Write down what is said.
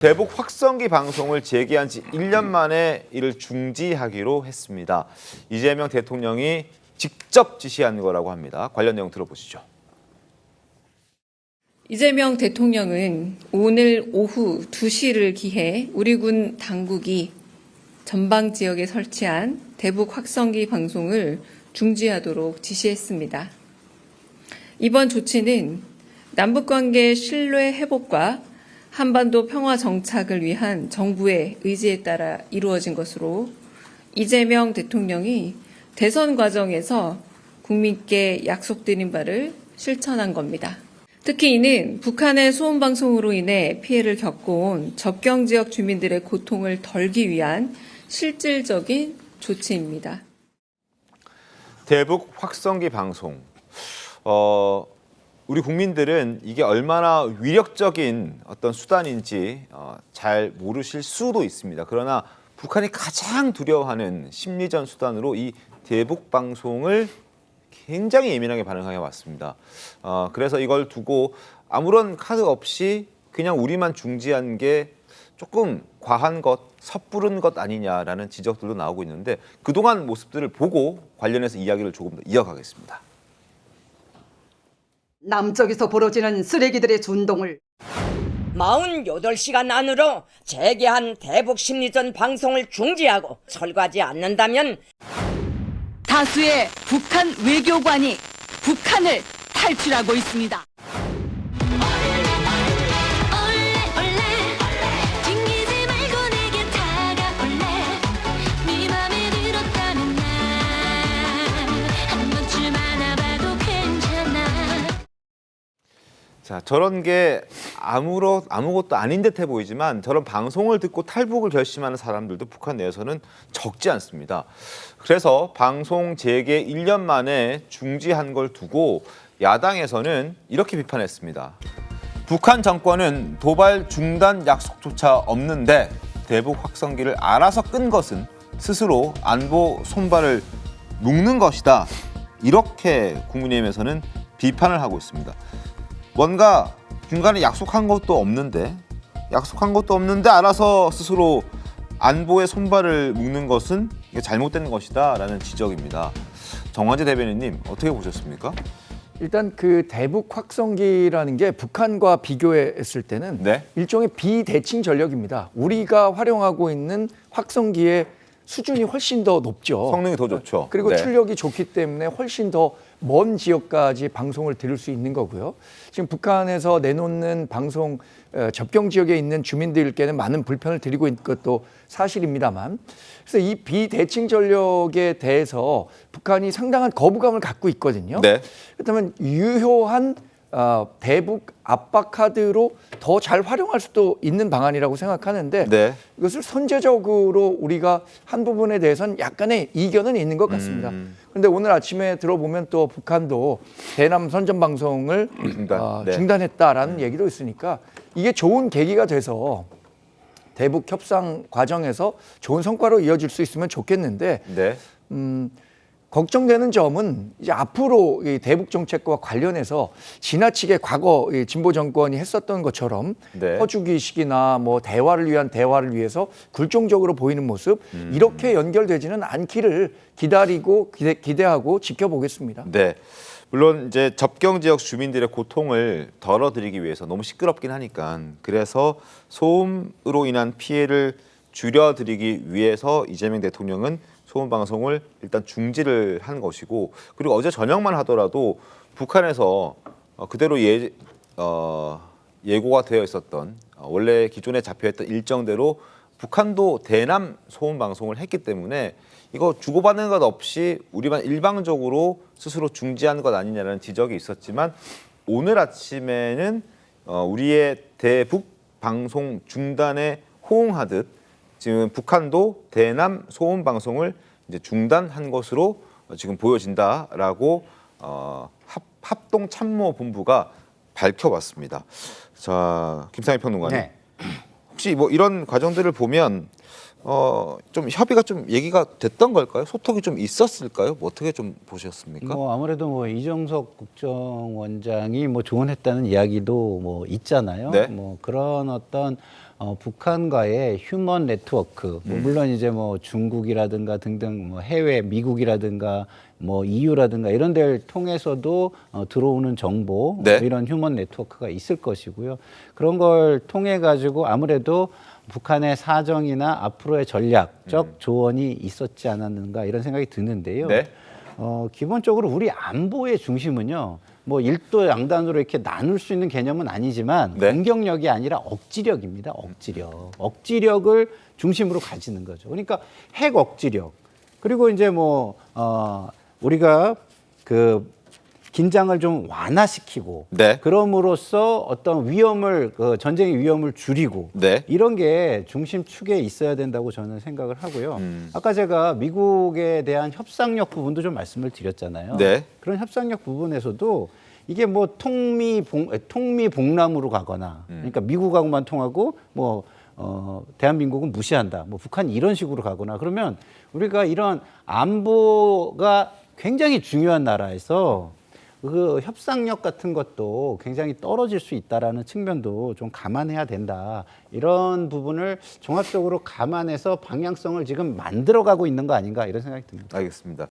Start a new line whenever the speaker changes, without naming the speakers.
대북 확성기 방송을 재개한 지 1년 만에 이를 중지하기로 했습니다. 이재명 대통령이 직접 지시한 거라고 합니다. 관련 내용 들어보시죠.
이재명 대통령은 오늘 오후 2시를 기해 우리 군 당국이 전방 지역에 설치한 대북 확성기 방송을 중지하도록 지시했습니다. 이번 조치는 남북관계 신뢰 회복과 한반도 평화 정착을 위한 정부의 의지에 따라 이루어진 것으로 이재명 대통령이 대선 과정에서 국민께 약속드린 바를 실천한 겁니다. 특히 이는 북한의 소음 방송으로 인해 피해를 겪어온 접경 지역 주민들의 고통을 덜기 위한 실질적인 조치입니다.
대북 확성기 방송. 어, 우리 국민들은 이게 얼마나 위력적인 어떤 수단인지 어, 잘 모르실 수도 있습니다. 그러나 북한이 가장 두려워하는 심리전 수단으로 이 대북 방송을 굉장히 예민하게 반응해 왔습니다. 어, 그래서 이걸 두고 아무런 카드 없이 그냥 우리만 중지한 게 조금 과한 것, 섣부른 것 아니냐라는 지적들도 나오고 있는데 그동안 모습들을 보고 관련해서 이야기를 조금 더 이어가겠습니다.
남쪽에서 벌어지는 쓰레기들의 준동을
48시간 안으로 재개한 대북 심리전 방송을 중지하고 철거하지 않는다면
다수의 북한 외교관이 북한을 탈출하고 있습니다.
자, 저런 게 아무런 아무것도 아닌 듯해 보이지만 저런 방송을 듣고 탈북을 결심하는 사람들도 북한 내에서는 적지 않습니다. 그래서 방송 재개 1년 만에 중지한 걸 두고 야당에서는 이렇게 비판했습니다. 북한 정권은 도발 중단 약속조차 없는데 대북 확성기를 알아서 끈 것은 스스로 안보 손발을 묶는 것이다. 이렇게 국민의힘에서는 비판을 하고 있습니다. 뭔가 중간에 약속한 것도 없는데 약속한 것도 없는데 알아서 스스로 안보의 손발을 묶는 것은 이게 잘못된 것이다라는 지적입니다. 정환재 대변인님 어떻게 보셨습니까?
일단 그 대북 확성기라는 게 북한과 비교했을 때는
네.
일종의 비대칭 전력입니다. 우리가 활용하고 있는 확성기의 수준이 훨씬 더 높죠.
성능이 더 좋죠.
그리고
네.
출력이 좋기 때문에 훨씬 더 먼 지역까지 방송을 들을 수 있는 거고요. 지금 북한에서 내놓는 방송 어, 접경 지역에 있는 주민들께는 많은 불편을 드리고 있는 것도 사실입니다만, 그래서 이 비대칭 전력에 대해서 북한이 상당한 거부감을 갖고 있거든요.
네.
그렇다면 유효한 어, 대북 압박 카드로 더 잘 활용할 수도 있는 방안이라고 생각하는데
네.
이것을 선제적으로 우리가 한 부분에 대해서는 약간의 이견은 있는 것 같습니다.
음.
그런데 오늘 아침에 들어보면 또 북한도 대남 선전 방송을
중단,
어,
네.
중단했다라는 얘기도 있으니까 이게 좋은 계기가 돼서 대북 협상 과정에서 좋은 성과로 이어질 수 있으면 좋겠는데
네.
음, 걱정되는 점은 이제 앞으로 이 대북 정책과 관련해서 지나치게 과거 이 진보 정권이 했었던 것처럼
네.
퍼주기식이나 뭐 대화를 위한 대화를 위해서 굴종적으로 보이는 모습
음.
이렇게 연결되지는 않기를 기다리고 기대, 기대하고 지켜보겠습니다.
네. 물론 이제 접경 지역 주민들의 고통을 덜어드리기 위해서 너무 시끄럽긴 하니까 그래서 소음으로 인한 피해를 줄여드리기 위해서 이재명 대통령은 소음 방송을 일단 중지를 한 것이고 그리고 어제 저녁만 하더라도 북한에서 어, 그대로 예 어, 예고가 되어 있었던 어, 원래 기존에 잡혀있던 일정대로 북한도 대남 소음 방송을 했기 때문에 이거 주고받는 것 없이 우리만 일방적으로 스스로 중지한 것 아니냐라는 지적이 있었지만 오늘 아침에는 어, 우리의 대북 방송 중단에 호응하듯 지금 북한도 대남 소음 방송을 이제 중단한 것으로 어, 지금 보여진다라고 어, 합, 합동 참모 본부가 밝혀봤습니다. 자 김상희 평론가님.
네.
혹시 뭐 이런 과정들을 보면 어 좀 협의가 좀 얘기가 됐던 걸까요? 소통이 좀 있었을까요? 뭐 어떻게 좀 보셨습니까?
뭐 아무래도 뭐 이정석 국정원장이 뭐 조언했다는 이야기도 뭐 있잖아요.
네.
뭐 그런 어떤 어, 북한과의 휴먼 네트워크, 뭐 물론 이제 뭐 중국이라든가 등등 뭐 해외 미국이라든가 뭐 EU라든가 이런 데를 통해서도 어, 들어오는 정보
네.
뭐 이런 휴먼 네트워크가 있을 것이고요. 그런 걸 통해 가지고 아무래도 북한의 사정이나 앞으로의 전략적 조언이 있었지 않았는가 이런 생각이 드는데요.
네.
어, 기본적으로 우리 안보의 중심은요. 뭐 일도 양단으로 이렇게 나눌 수 있는 개념은 아니지만
네.
공격력이 아니라 억지력입니다. 억지력. 억지력을 중심으로 가지는 거죠. 그러니까 핵 억지력. 그리고 이제 뭐 어, 우리가 그 긴장을 좀 완화시키고
네.
그럼으로써 어떤 위험을 그 전쟁의 위험을 줄이고
네.
이런 게 중심 축에 있어야 된다고 저는 생각을 하고요.
음.
아까 제가 미국에 대한 협상력 부분도 좀 말씀을 드렸잖아요.
네.
그런 협상력 부분에서도 이게 뭐 통미 봉 통미 봉람으로 가거나
음.
그러니까 미국하고만 통하고 뭐 어, 대한민국은 무시한다. 뭐 북한이 이런 식으로 가거나 그러면 우리가 이런 안보가 굉장히 중요한 나라에서 그 협상력 같은 것도 굉장히 떨어질 수 있다라는 측면도 좀 감안해야 된다. 이런 부분을 종합적으로 감안해서 방향성을 지금 만들어가고 있는 거 아닌가 이런 생각이 듭니다.
알겠습니다.